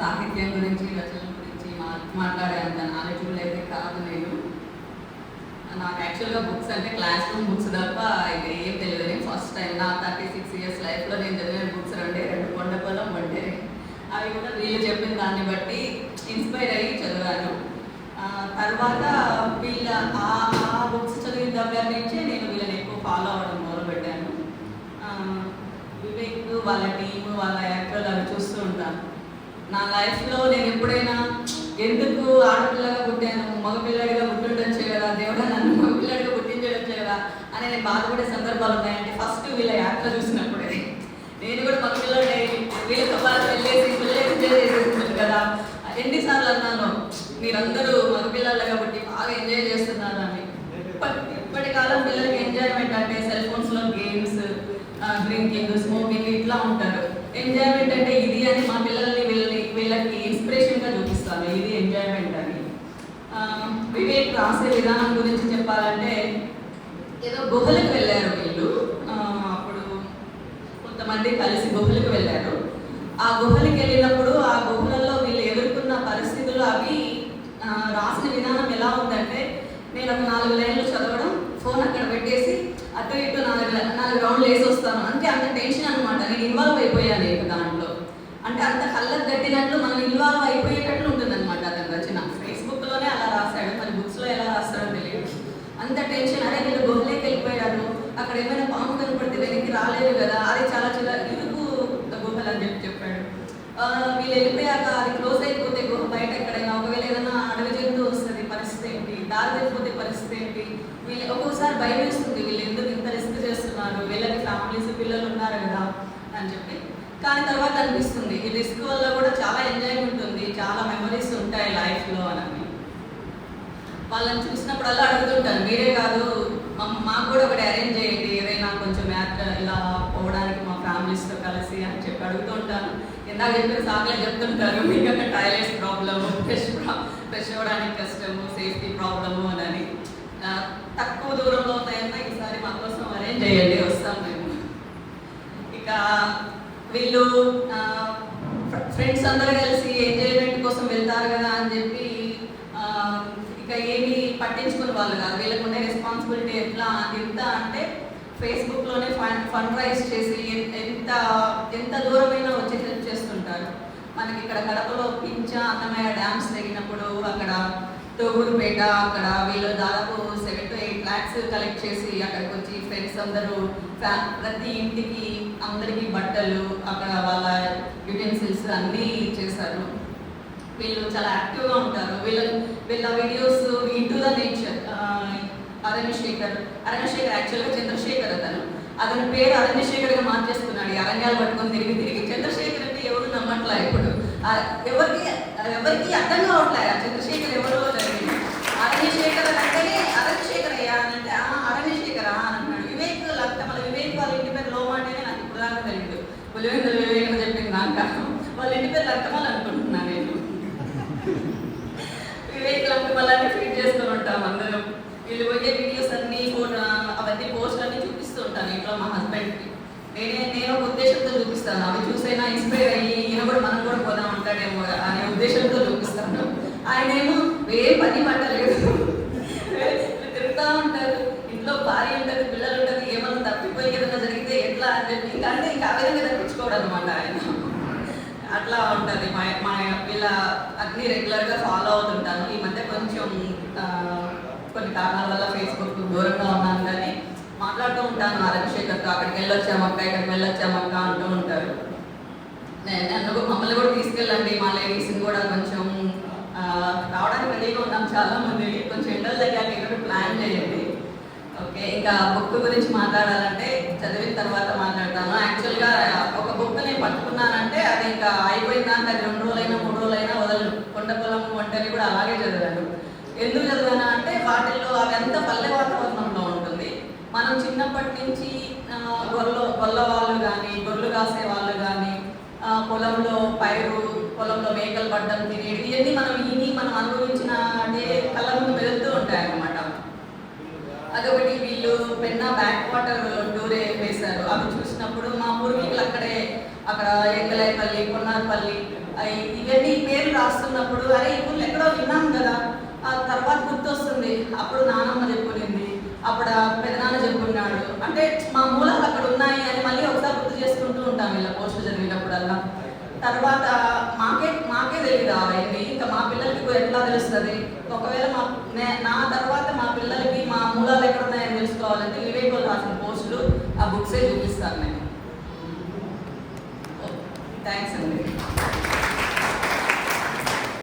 సాహిత్యం గురించి రచన గురించి మా మాట్లాడే అంత నాలెడ్జబుల్ అయితే కాదు నేను. నాకు యాక్చువల్గా బుక్స్ అంటే క్లాస్ రూమ్ బుక్స్ తప్ప ఇక ఏం తెలియదు. నేను ఫస్ట్ టైం నా థర్టీ సిక్స్ ఇయర్స్ లైఫ్లో నేను చదివిన బుక్స్ రెండే రెండు కొండపొలం వంటే అవి కూడా వీళ్ళు చెప్పిన దాన్ని బట్టి ఇన్స్పైర్ అయ్యి చదివాను. తర్వాత వీళ్ళ ఆ బుక్స్ చదివిన దగ్గర నుంచే నేను వీళ్ళని ఎక్కువ ఫాలో అవ్వడం మొదలుపెట్టాను. వివేక్ వాళ్ళ టీము వాళ్ళ యాక్టర్లు అవి చూస్తూ ఉంటాను. నా లైఫ్లో నేను ఎప్పుడైనా ఎందుకు ఆడపిల్లగా పుట్టాను మగపిల్లడిగా పుట్టుండొచ్చు కదా దేవుడా నన్ను మగపిల్లడిగా పుట్టించడొచ్చు కదా అని నేను బాధపడే సందర్భాలు ఉన్నాయండి ఫస్ట్ వీళ్ళ యాత్ర చూసినప్పుడే నేను కూడా మగపిల్లడి వీళ్ళతో పాటు వెళ్ళేసి పిల్లలు ఎంజాయ్ కదా. ఎన్నిసార్లు అన్నాను మీరందరూ మగపిల్లలుగా పుట్టి బాగా ఎంజాయ్ చేస్తున్నారు అని. ఇప్పటి కాలం పిల్లలకి ఎంజాయ్మెంట్ అంటే సెల్ ఫోన్స్లో గేమ్స్ డ్రింకింగ్ స్మోకింగ్ ఇట్లా ఉంటారు. ఎంజాయ్మెంట్ అంటే ఇది అని మా పిల్లలు వీళ్ళని వీళ్ళకి ఇన్స్పిరేషన్గా చూపిస్తాను ఇది ఎంజాయ్మెంట్ అని ఆ, వివేక్ రాసే విధానం గురించి చెప్పాలంటే ఏదో గుహలకు వెళ్ళారు వీళ్ళు. అప్పుడు కొంతమంది కలిసి గుహలకు వెళ్ళారు. ఆ గుహలకు వెళ్ళినప్పుడు ఆ గుహలలో వీళ్ళు ఎదుర్కొన్న పరిస్థితులు అవి రాసిన విధానం ఎలా ఉందంటే నేను ఒక నాలుగు లైన్లు చదవడం ఫోన్ అక్కడ పెట్టేసి అటు ఇటు నాలుగు నాలుగు రౌండ్లు వేసి వస్తాను. అంటే అంత టెన్షన్ అనమాట నేను ఇన్వాల్వ్ అయిపోయాను ఇక దాంట్లో అంటే అంత కళ్ళకు కట్టినట్లు మనం ఇన్వాల్వ్ అయిపోయేటట్లు ఉంటుంది అనమాట అతని రచన ఫేస్బుక్లోనే అలా రాశాడు మరి బుక్స్లో ఎలా రాస్తాడో తెలియదు అంత టెన్షన్ అరే వీళ్ళు గుహలోకి వెళ్ళిపోయారు అక్కడ ఏమైనా పాము కనపడితే వెనక్కి రాలేదు కదా అది చాలా చాలా ఇరుకు గుహలు అని చెప్పి చెప్పాడు ఆ, వీళ్ళు వెళ్ళిపోయాక అది క్లోజ్ అయిపోతే గుహ బయట ఎక్కడైనా ఒకవేళ ఏదైనా అడవి జంతు వస్తుంది పరిస్థితి ఏంటి? దారి వెళ్ళిపోతే పరిస్థితి ఏంటి? వీళ్ళు ఒక్కొక్కసారి భయం వేస్తుంది వీళ్ళు ఎందుకు ఇంత రిస్క్ చేస్తున్నారు? వీళ్ళకి ఫ్యామిలీస్ పిల్లలు ఉన్నారు కదా అని చెప్పి. కానీ తర్వాత అనిపిస్తుంది ఈ రిస్క్ వల్ల కూడా చాలా ఎంజాయ్మెంట్ ఉంది చాలా మెమరీస్ ఉంటాయి లైఫ్లో అని. వాళ్ళని చూసినప్పుడల్లా అడుగుతుంటాను మీరే కాదు మాకు కూడా ఒకటి అరేంజ్ చేయండి ఏదైనా కొంచెం యాత్ర ఇలా పోవడానికి ఫ్యామిలీస్తో కలిసి అని చెప్పి అడుగుతూ ఉంటాను. ఇందాక చెప్పిన సార్లే చెప్తుంటారు మీకు అక్కడ టాయిలెట్స్ ప్రాబ్లము ఫ్రెష్ ఫ్రెష్ అవ్వడానికి కష్టము సేఫ్టీ ప్రాబ్లము అని. తక్కువ దూరంలో ఉన్నాయన్నా ఈసారి మా కోసం అరేంజ్ చేయండి వస్తాం మేము. ఇక వీళ్ళు ఫ్రెండ్స్ అందరూ కలిసి ఎంజాయ్మెంట్ కోసం వెళ్తారు కదా అని చెప్పి ఇక ఏమి పట్టించుకునే వాళ్ళు కాదు. వీళ్ళకు ఉండే రెస్పాన్సిబిలిటీ ఎట్లా ఎంత అంటే ఫేస్బుక్లోనే ఫండ్ ఫండ్ రైజ్ చేసి ఎంత ఎంత దూరమైనా వచ్చి హెల్ప్ చేస్తుంటారు. మనకి ఇక్కడ కడపలో పించ అందమైన డ్యామ్స్ తగినప్పుడు అక్కడ తోగూరుపేట అక్కడ వీళ్ళు దాదాపు seven to eight lakhs collect చేసి అక్కడికి వచ్చి ఫ్రెండ్స్ అందరూ ఫ్యా- ప్రతి ఇంటికి అందరికీ బట్టలు అక్కడ వాళ్ళ యుటెన్సిల్స్ అన్నీ చేశారు వీళ్ళు చాలా యాక్టివ్గా ఉంటారు. వీళ్ళ వీళ్ళ videos into the nature Aranyashekhar Aranyashekhar యాక్చువల్గా చంద్రశేఖర్ అతను. అతని పేరు అరణ్యశేఖర్గా మార్చేస్తున్నాడు ఈ అరణ్యాలు పట్టుకొని తిరిగి తిరిగి. చంద్రశేఖర్ అంటే ఎవరు నమ్మట్లా ఇప్పుడు? ఎవరికి ఎవరికి అర్థం కావట్లే. ఆ చంద్రశేఖర్ ఎవరో అరణ్యశేఖర్ అంటేనే అరణ్యశేఖర్ అయ్యా అని అంటే "ఆ, అని అన్నాడు వివేక్ లక్త వివేక్ వాళ్ళ ఇంటి పేరు లోమ అంటేనే నాకు ఇప్పుడు దాకా తెలియదు పులివెందుల వివేక్ చెప్పింది నాకు వాళ్ళ ఇంటి పేరు లక్తమని అనుకుంటున్నాను నేను. వివేక్ లంకమల్లాన్ని ఫీడ్ చేసుకొని ఉంటాం అందరం. వీళ్ళు పోయే వీడియోస్ అన్ని ఫోటో అవన్నీ పోస్ట్ అన్ని చూపిస్తూ ఉంటాను ఇంట్లో మా హస్బెండ్కి నేనే నేను ఒక ఉద్దేశంతో చూపిస్తాను. అవి చూసైనా ఇన్స్పైర్ అయ్యి ఈయన కూడా మనం కూడా పోదాం ఉంటాడేమో అనే ఉద్దేశంతో చూపిస్తాను. ఆయన ఏమో ఏ పని పట్టలేదు. తిరుగుతూ ఉంటారు. ఇంట్లో భార్య ఉంటుంది పిల్లలు ఉంటుంది ఏమన్నా తప్పిపోయి ఏదైనా జరిగితే ఎట్లా అని చెప్పి ఇంకా అంటే ఇంకా అదే విధంగా తెచ్చుకోవడం అనమాట ఆయన. అట్లా ఉంటుంది. మా మా ఇలా అన్ని రెగ్యులర్గా ఫాలో అవుతుంటాను. ఈ మధ్య కొంచెం కొన్ని కారణాల వల్ల ఫేస్బుక్ దూరంగా ఉన్నాను కానీ మాట్లాడుతూ ఉంటాను. అరవిశేఖర్తో అక్కడికి వెళ్ళొచ్చామక్క ఇక్కడికి వెళ్ళొచ్చామక్క అంటూ ఉంటారు. నన్ను కూడా- మమ్మల్ని కూడా తీసుకెళ్ళండి. మా లేడీస్ని కూడా కొంచెం రావడానికి రెడీగా ఉన్నాం చాలా మంది కొంచెం ఎండలు దగ్గర ఇక్కడ ప్లాన్ చేయండి ఓకే ఇంకా బుక్ గురించి మాట్లాడాలంటే చదివిన తర్వాత మాట్లాడతాను. యాక్చువల్గా ఒక బుక్ నేను పట్టుకున్నానంటే అది ఇంకా అయిపోయిందాక అది రెండు రోజులైనా మూడు రోజులైనా వదలను కొండ పొలం ఒంటరి కూడా అలాగే చదివాను ఎందుకు చదివాను అంటే వాటిల్లో అదంతా పల్లె వాతావరణంలో ఉంటుంది మనం చిన్నప్పటి నుంచి ఆ, గొర్రెలు గొల్ల వాళ్ళు కానీ గొర్రెలు కాసే వాళ్ళు కానీ పొలంలో పైరు పొలంలో మేకలు పడ్డం తినేవి ఇవన్నీ మనం విని మనం అనుభవించిన అంటే కళ్ళ ముందు మెదులుతూ ఉంటాయి అన్నమాట అదొకటి వీళ్ళు పెన్న బ్యాక్ వాటర్ టూరే వేశారు. అవి చూసినప్పుడు మా పూర్వీకులు అక్కడే అక్కడ ఎంగలైపల్లి కొన్నారపల్లి ఇవన్నీ పేర్లు రాస్తున్నప్పుడు అరే ఈ ఊళ్ళు ఎక్కడో విన్నాం కదా ఆ తర్వాత గుర్తొస్తుంది. అప్పుడు నానమ్మ చెప్పుకునింది అప్పుడు పెదనాన్న చెప్పుకున్నాడు. అంటే మా మూలాలు అక్కడ ఉన్నాయి అని మళ్ళీ ఒకసారి గుర్తు చేసుకుంటూ ఉంటాం ఇలా పోస్టులు చదివినప్పుడల్లా తర్వాత మాకే మాకే తెలియదు అవన్నీ ఇంకా మా పిల్లలకి ఎట్లా తెలుస్తుంది? ఒకవేళ మా నే- నా తర్వాత మా పిల్లలకి మా మూలాలు ఎక్కడ ఉన్నాయని తెలుసుకోవాలంటే వివేకులు రాసిన పోస్టులు ఆ బుక్సే చూపిస్తాను నేను. థ్యాంక్స్ అండి.